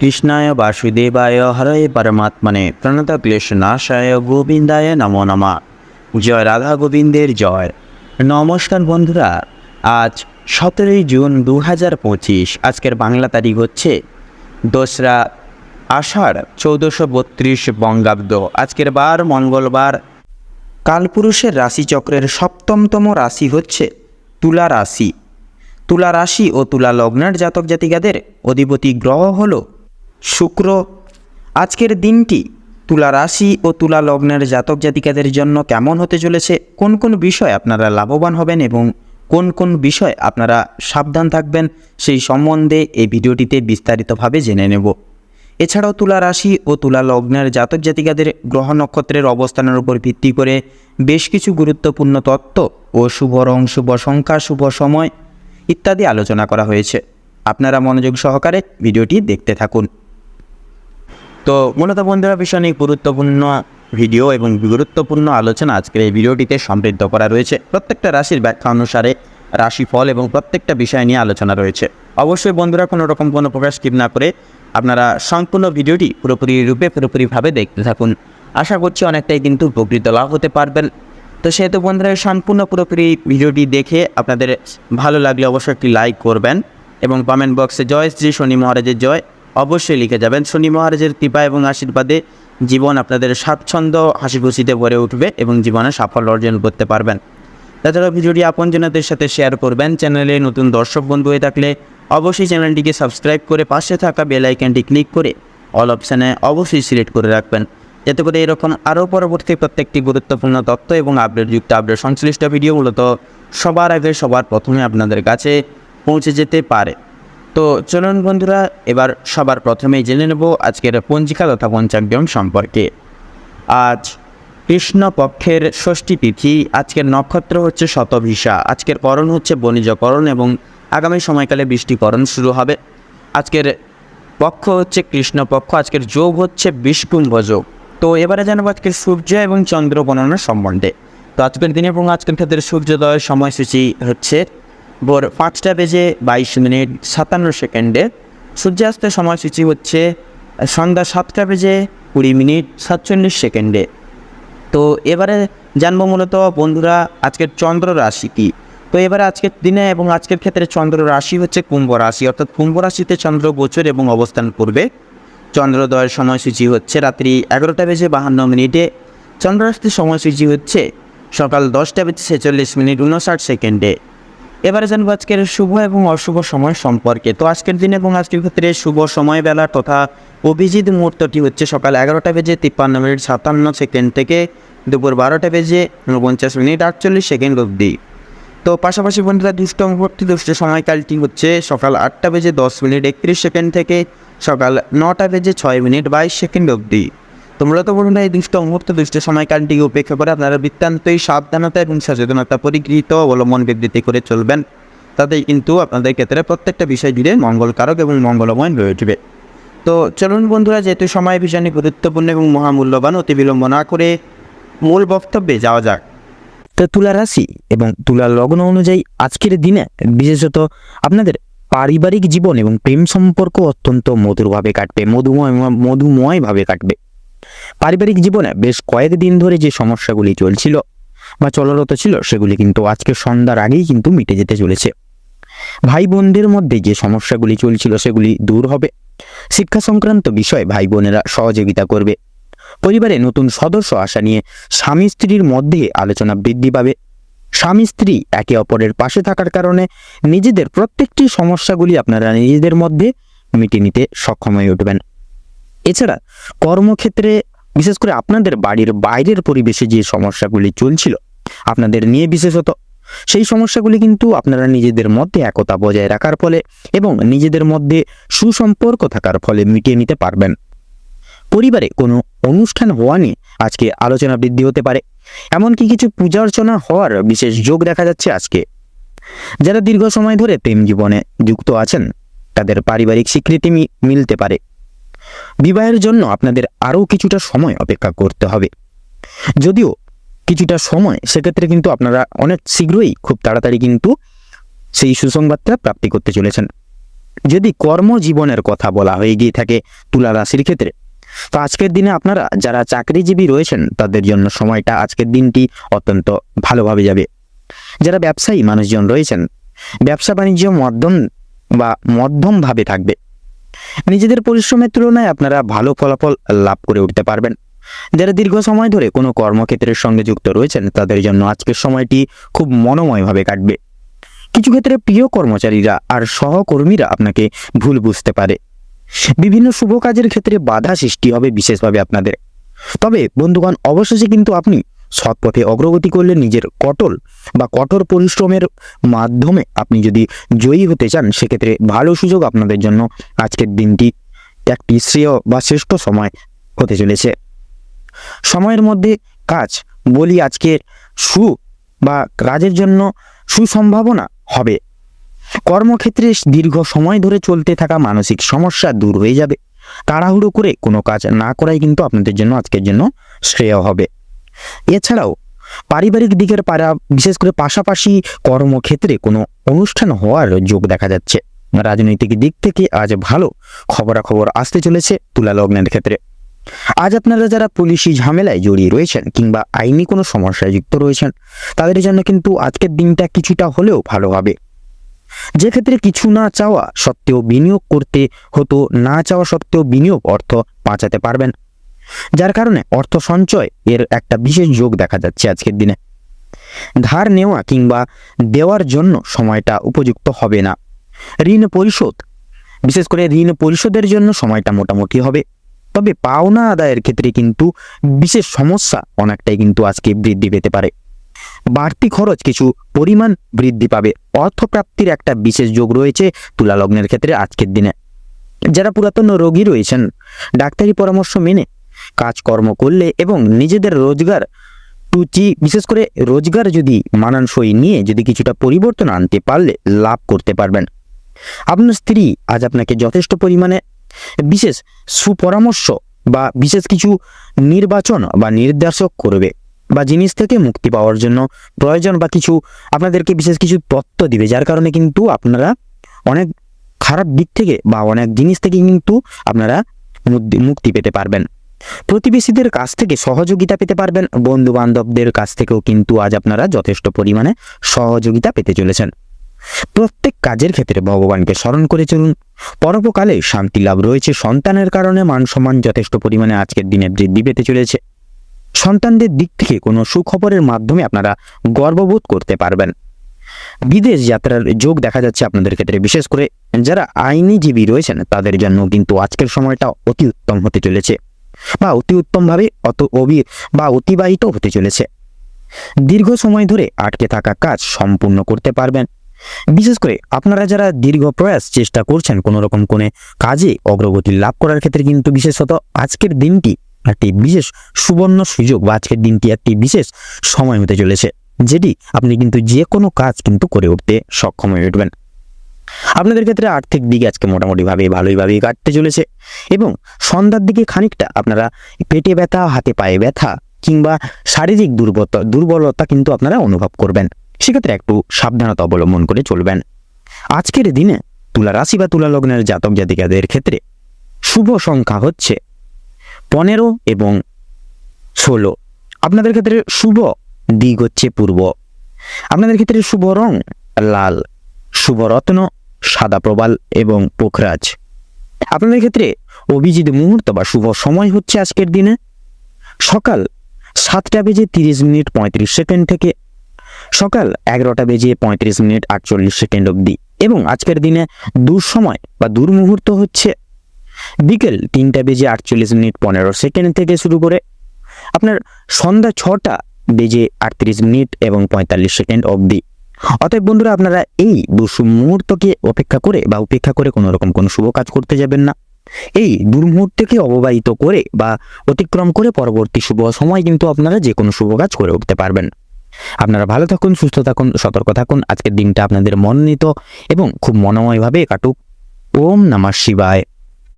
কৃষ্ণায় বাসুদেবায় হরে পরমাত্মনে প্রণত ক্লেশনাশায় গোবিন্দায় নমো নমা। জয় রাধা গোবিন্দের জয়। নমস্কার বন্ধুরা, আজ সতেরোই জুন দু হাজার পঁচিশ, আজকের বাংলা তারিখ হচ্ছে দোসরা আষাঢ় চৌদ্দশো বত্রিশ বঙ্গাব্দ। আজকের বার মঙ্গলবার। কালপুরুষের রাশিচক্রের সপ্তমতম রাশি হচ্ছে তুলা রাশি। তুলা রাশি ও তুলা লগ্নের জাতক জাতিকাদের অধিপতি গ্রহ হল শুক্র। আজকের দিনটি তুলা রাশি ও তুলা লগ্নের জাতক জাতিকাদের জন্য কেমন হতে চলেছে? কোন কোন বিষয় আপনারা লাভবান হবেন এবং কোন কোন বিষয় আপনারা সাবধান থাকবেন সেই সম্বন্ধে এই ভিডিওটিতে বিস্তারিতভাবে জেনে নেব। এছাড়াও তুলা রাশি ও তুলা লগ্নের জাতক জাতিকাদের গ্রহ নক্ষত্রের অবস্থানের উপর ভিত্তি করে বেশ কিছু গুরুত্বপূর্ণ তত্ত্ব ও শুভ রং, শুভ সংখ্যা, শুভ সময় ইত্যাদি আলোচনা করা হয়েছে। আপনারা মনোযোগ সহকারে ভিডিওটি দেখতে থাকুন। তো মূলত বন্ধুরা ভীষণ এই গুরুত্বপূর্ণ ভিডিও এবং গুরুত্বপূর্ণ আলোচনা আজকের এই ভিডিওটিতে সমৃদ্ধ করা রয়েছে। প্রত্যেকটা রাশির ব্যাখ্যা অনুসারে রাশিফল এবং প্রত্যেকটা বিষয় নিয়ে আলোচনা রয়েছে। অবশ্যই বন্ধুরা, কোনো রকম কোনো প্রকাশ স্কিপ না করে আপনারা সম্পূর্ণ ভিডিওটি পুরোপুরি রূপে পুরোপুরিভাবে দেখতে থাকুন। আশা করছি অনেকটাই কিন্তু উপকৃত লাভ হতে পারবেন। তো সেহেতু বন্ধুরা, সম্পূর্ণ পুরোপুরি ভিডিওটি দেখে আপনাদের ভালো লাগলে অবশ্যই একটি লাইক করবেন এবং কমেন্ট বক্সে জয় শ্রী শনি মহারাজের জয়। অবশ্যই লিখে যাবেন। শনি মহারাজের কৃপা এবং আশীর্বাদে জীবন আপনাদের স্বাচ্ছন্দ্য হাসি খুশিতে ভরে উঠবে এবং জীবনে সাফল্য অর্জন করতে পারবেন। তাছাড়া ভিডিওটি আপনজনদের সাথে শেয়ার করবেন। চ্যানেলে নতুন দর্শক বন্ধু হয়ে থাকলে অবশ্যই চ্যানেলটিকে সাবস্ক্রাইব করে পাশে থাকা বেল আইকনটি ক্লিক করে অল অপশানে অবশ্যই সিলেক্ট করে রাখবেন। যাতে করে এরকম আরও পরবর্তী প্রত্যেকটি গুরুত্বপূর্ণ তথ্য এবং আপডেটযুক্ত আপডেট সংশ্লিষ্ট ভিডিও মূলত সবার আগে, সবার প্রথমে আপনাদের কাছে পৌঁছে যেতে পারে। তো চলুন বন্ধুরা, এবার সবার প্রথমেই জেনে নেব আজকের পঞ্জিকা তথা পঞ্চাঙ্গম সম্পর্কে। আজ কৃষ্ণ পক্ষের ষষ্ঠী তিথি, আজকের নক্ষত্র হচ্ছে শতভিসা আজকের করণ হচ্ছে বণিজকরণ এবং আগামী সময়কালে বৃষ্টিকরণ শুরু হবে। আজকের পক্ষ হচ্ছে কৃষ্ণপক্ষ, আজকের যোগ হচ্ছে বিষ্কুম্ভ যোগ তো এবারে জানাব আজকের সূর্য এবং চন্দ্র গণনার সম্বন্ধে। তো আজকের দিনে এবং আজকের ক্ষেত্রে সূর্যোদয়ের সময়সূচি হচ্ছে ভোর পাঁচটা বেজে বাইশ মিনিট সাতান্ন সেকেন্ডে সূর্যাস্তের সময়সূচি হচ্ছে সন্ধ্যা সাতটা বেজে কুড়ি মিনিট সাতচল্লিশ সেকেন্ডে। তো এবারে জানব মূলত, বন্ধুরা, আজকের চন্দ্র রাশি কী? তো এবারে আজকের দিনে এবং আজকের ক্ষেত্রে চন্দ্র রাশি হচ্ছে কুম্ভ রাশি, অর্থাৎ কুম্ভ রাশিতে চন্দ্র গোচর এবং অবস্থান করবে। চন্দ্রোদয়ের সময়সূচি হচ্ছে রাত্রি এগারোটা বেজে বাহান্ন মিনিটে। চন্দ্রাস্তির সময়সূচি হচ্ছে সকাল দশটা বেজে ছেচল্লিশ মিনিট উনষাট সেকেন্ডে। এবারে জানব আজকের শুভ এবং অশুভ সময় সম্পর্কে। তো আজকের দিন এবং আজকের ক্ষেত্রে শুভ সময় বেলা তথা অভিজিৎ মুহূর্তটি হচ্ছে সকাল এগারোটা বেজে তিপ্পান্ন মিনিট সাতান্ন সেকেন্ড থেকে দুপুর বারোটা বেজে উনপঞ্চাশ মিনিট আটচল্লিশ সেকেন্ড অবধি। তো পাশাপাশি বন্ধুরা, দুষ্ট মুহূর্তে, দুষ্ট সময়কালটি হচ্ছে সকাল আটটা বেজে দশ মিনিট একত্রিশ সেকেন্ড থেকে সকাল নটা বেজে ছয় মিনিট বাইশ সেকেন্ড অবধি। তো মূলত বন্ধুরা এই দুষ্ট মুহূর্ত দুষ্ট সময়কালটিকে উপেক্ষা করে আপনারা বৃত্তান্তই সাবধানতা এবং সচেতনতা পরিগৃহীত অবলম্বন বিবৃতি করে চলবেন। তাতেই কিন্তু আপনাদের ক্ষেত্রে প্রত্যেকটা বিষয় জুড়ে মঙ্গলকারক এবং মঙ্গলময় হয়ে উঠবে। তো চলুন বন্ধুরা, যেহেতু সময় ভীষণই গুরুত্বপূর্ণ এবং মহামূল্যবান অতি বিলম্ব না করে মূল বক্তব্যে যাওয়া যাক। তো তুলা রাশি এবং তুলা লগ্ন অনুযায়ী আজকের দিনে বিশেষত আপনাদের পারিবারিক জীবন এবং প্রেম সম্পর্ক অত্যন্ত মধুরভাবে কাটবে, মধুময়, মধুময়ভাবে কাটবে। পারিবারিক জীবনে বেশ কয়েকদিন ধরে যে সমস্যাগুলি চলছিল বা চলরত ছিল, সেগুলি কিন্তু আজকে সন্ধ্যার আগেই কিন্তু মিটে যেতে চলেছে। ভাই বোনদের মধ্যে যে সমস্যাগুলি চলছিল, সেগুলি দূর হবে। শিক্ষা সংক্রান্ত বিষয়ে ভাই বোনেরা সহযোগিতা করবে। পরিবারে নতুন সদস্য আসা নিয়ে স্বামী স্ত্রীর মধ্যে আলোচনা বৃদ্ধি পাবে। স্বামী স্ত্রী একে অপরের পাশে থাকার কারণে নিজেদের প্রত্যেকটি সমস্যাগুলি আপনারা নিজেদের মধ্যে মিটিয়ে নিতে সক্ষম হয়ে উঠবেন। এছাড়া কর্মক্ষেত্রে বিশেষ করে আপনাদের বাড়ির বাইরের পরিবেশে যে সমস্যাগুলি চলছিল, আপনাদের নিয়ে বিশেষত, সেই সমস্যাগুলি কিন্তু আপনারা নিজেদের মধ্যে একতা বজায় রাখার ফলে এবং নিজেদের মধ্যে সুসম্পর্ক থাকার ফলে মিটিয়ে নিতে পারবেন। পরিবারে কোনো অনুষ্ঠান হওয়া নিয়ে আজকে আলোচনা বৃদ্ধি হতে পারে, এমনকি কিছু পূজা অর্চনা হওয়ার বিশেষ যোগ দেখা যাচ্ছে আজকে। যারা দীর্ঘ সময় ধরে প্রেম জীবনে যুক্ত আছেন, তাদের পারিবারিক স্বীকৃতি মিলতে পারে। বিবাহের জন্য আপনাদের আরও কিছুটা সময় অপেক্ষা করতে হবে। যদিও কিছুটা সময়, সেক্ষেত্রে কিন্তু আপনারা অনেক শীঘ্রই খুব তাড়াতাড়ি কিন্তু সেই সুসংবাদটা প্রাপ্তি করতে চলেছেন। যদি কর্মজীবনের কথা বলা হয়ে গিয়ে থাকে তুলা রাশির ক্ষেত্রে, তো আজকের দিনে আপনারা যারা চাকরিজীবী রয়েছেন, তাদের জন্য সময়টা আজকের দিনটি অত্যন্ত ভালোভাবে যাবে। যারা ব্যবসায়ী মানুষজন রয়েছেন ব্যবসা বাণিজ্য মধ্যম বা মধ্যমভাবে থাকবে। নিজেদের পরিশ্রমের তুলনায় আপনারা ভালো ফলাফল লাভ করে উঠতে পারবেন। যারা দীর্ঘ সময় ধরে কোনো কর্মক্ষেত্রের সঙ্গে যুক্ত রয়েছেন, তাদের জন্য আজকের সময়টি খুব মনোময়ভাবে কাটবে। কিছু ক্ষেত্রে প্রিয় কর্মচারীরা আর সহকর্মীরা আপনাকে ভুল বুঝতে পারে। বিভিন্ন শুভ কাজের ক্ষেত্রে বাধা সৃষ্টি হবে বিশেষভাবে আপনাদের। তবে বন্ধুগণ, অবশেষে কিন্তু আপনি সৎ পথে অগ্রগতি করলে নিজের কঠোর বা কঠোর পরিশ্রমের মাধ্যমে আপনি যদি জয়ী হতে চান, সেক্ষেত্রে ভালো সুযোগ আপনাদের জন্য আজকের দিনটি একটি শ্রেয় বা শ্রেষ্ঠ সময় হতে চলেছে। সময়ের মধ্যে কাজ, বলি আজকের সু বা কাজের জন্য সুসম্ভাবনা হবে। কর্মক্ষেত্রে দীর্ঘ সময় ধরে চলতে থাকা মানসিক সমস্যা দূর হয়ে যাবে। তাড়াহুড়ো করে কোনো কাজ না করাই কিন্তু আপনাদের জন্য আজকের জন্য শ্রেয় হবে। এছাড়াও পারিবারিক দিকের পাড়া, বিশেষ করে পাশাপাশি কর্মক্ষেত্রে কোনো অনুষ্ঠান হওয়ার যোগ দেখা যাচ্ছে। রাজনৈতিক দিক থেকে আজ ভালো খবরাখবর আসতে চলেছে তুলা লগ্নের ক্ষেত্রে। আজ আপনারা যারা পুলিশি ঝামেলায় জড়িয়ে রয়েছেন কিংবা আইনি কোনো সমস্যায় যুক্ত রয়েছেন, তাদের জন্য কিন্তু আজকের দিনটা কিছুটা হলেও ভালো হবে। যে ক্ষেত্রে কিছু না চাওয়া সত্ত্বেও বিনিয়োগ করতে হতো, না চাওয়া সত্ত্বেও বিনিয়োগ অর্থ বাঁচাতে পারবেন। যার কারণে অর্থ সঞ্চয় এর একটা বিশেষ যোগ দেখা যাচ্ছে আজকের দিনে। ধার নেওয়া কিংবা দেওয়ার জন্য সময়টা উপযুক্ত হবে না। ঋণ পরিশোধ, বিশেষ করে ঋণ পরিশোধের জন্য সময়টা মোটামুটি হবে। তবে পাওনা আদায়ের ক্ষেত্রে কিন্তু বিশেষ সমস্যা অনেকটাই কিন্তু আজকে বৃদ্ধি পেতে পারে। বাড়তি খরচ কিছু পরিমাণ বৃদ্ধি পাবে। অর্থপ্রাপ্তির একটা বিশেষ যোগ রয়েছে তুলা লগ্নের ক্ষেত্রে আজকের দিনে। যারা পুরাতন রোগী রয়েছেন, ডাক্তারি পরামর্শ মেনে কাজকর্ম করলে এবং নিজেদের রোজগার টুচি বিশেষ করে রোজগার যদি মানানসই নিয়ে যদি কিছুটা পরিবর্তন আনতে পারলে লাভ করতে পারবেন। আপনার স্ত্রী আজ আপনাকে যথেষ্ট পরিমাণে বিশেষ সুপরামর্শ বা বিশেষ কিছু নির্বাচন বা নির্দেশক করবে বা জিনিস থেকে মুক্তি পাওয়ার জন্য প্রয়োজন বা কিছু আপনাদেরকে বিশেষ কিছু তত্ত্ব দিবে, যার কারণে কিন্তু আপনারা অনেক খারাপ দিক থেকে বা অনেক জিনিস থেকে কিন্তু আপনারা মুক্তি- মুক্তি পেতে পারবেন। প্রতিবেশীদের কাছ থেকে সহযোগিতা পেতে পারবেন বন্ধু বান্ধবদের কাছ থেকেও কিন্তু আজ আপনারা যথেষ্ট পরিমাণে সহযোগিতা পেতে চলেছেন। প্রত্যেক কাজের ক্ষেত্রে ভগবানকে স্মরণ করে চলুন। পরোপকালে শান্তি লাভ রয়েছে, সন্তানের কারণে মান সম্মান যথেষ্ট পরিমাণে আজকের দিনে বৃদ্ধি পেতে চলেছে। সন্তানদের দিক থেকে কোনো সুখবরের মাধ্যমে আপনারা গর্ববোধ করতে পারবেন। বিদেশ যাত্রার যোগ দেখা যাচ্ছে আপনাদের ক্ষেত্রে, বিশেষ করে যারা আইনিজীবী রয়েছেন, তাদের জন্য কিন্তু আজকের সময়টা অতি উত্তম হতে চলেছে। বা অতি উত্তমভাবে অত অবি বা অতিবাহিত হতে চলেছে। দীর্ঘ সময় ধরে আটকে থাকা কাজ সম্পূর্ণ করতে পারবেন। বিশেষ করে আপনারা যারা দীর্ঘ প্রয়াস চেষ্টা করছেন কোনো রকম কোনো কাজে অগ্রগতি লাভ করার ক্ষেত্রে কিন্তু বিশেষত আজকের দিনটি একটি বিশেষ সুবর্ণ সুযোগ বা আজকের দিনটি একটি বিশেষ সময় হতে চলেছে, যেটি আপনি কিন্তু যে কোনো কাজ কিন্তু করে উঠতে সক্ষম হয়ে উঠবেন। আপনাদের ক্ষেত্রে আর্থিক দিক আজকে মোটামুটিভাবে ভালোইভাবেই কাটতে চলেছে এবং সন্ধ্যার দিকে খানিকটা আপনারা পেটে ব্যথা, হাতে পায়ে ব্যথা কিংবা শারীরিক দুর্বলতা দুর্বলতা কিন্তু আপনারা অনুভব করবেন। সেক্ষেত্রে একটু সাবধানতা অবলম্বন করে চলবেন। আজকের দিনে তুলা রাশি বা তুলা লগ্নের জাতক জাতিকাদের ক্ষেত্রে শুভ সংখ্যা হচ্ছে পনেরো এবং ষোলো। আপনাদের ক্ষেত্রে শুভ দিক হচ্ছে পূর্ব। আপনাদের ক্ষেত্রে শুভ রং লাল। শুভ রত্ন সাদা প্রবাল এবং পোখরাজ। আপনাদের ক্ষেত্রে অভিজিৎ মুহূর্ত বা শুভ সময় হচ্ছে আজকের দিনে। সকাল সাতটা বেজে তিরিশ মিনিট পঁয়ত্রিশ সেকেন্ড থেকে, সকাল এগারোটা বেজে পঁয়ত্রিশ মিনিট আটচল্লিশ সেকেন্ড অবধি এবং আজকের দিনে দুঃসময় বা দুর্মুহূর্ত হচ্ছে বিকেল তিনটা বেজে আটচল্লিশ মিনিট পনেরো সেকেন্ড থেকে শুরু করে আপনার সন্ধ্যা ছটা বেজে আটত্রিশ মিনিট এবং পঁয়তাল্লিশ সেকেন্ড অবধি। অতএব বন্ধুরা, আপনারা এই মুহূর্তকে অপেক্ষা করে বা উপেক্ষা করে কোনো রকম কোনো শুভ কাজ করতে যাবেন না। এই দুর্মুহূর্তকে অববাহিত করে বা অতিক্রম করে পরবর্তী শুভ সময় কিন্তু আপনারা যে কোনো শুভ কাজ করে উঠতে পারবেন। আপনারা ভালো থাকুন, সুস্থ থাকুন, সতর্ক থাকুন। আজকের দিনটা আপনাদের মনোনীত এবং খুব মনোময়ভাবে কাটুক। ওম নমঃ শিবায়।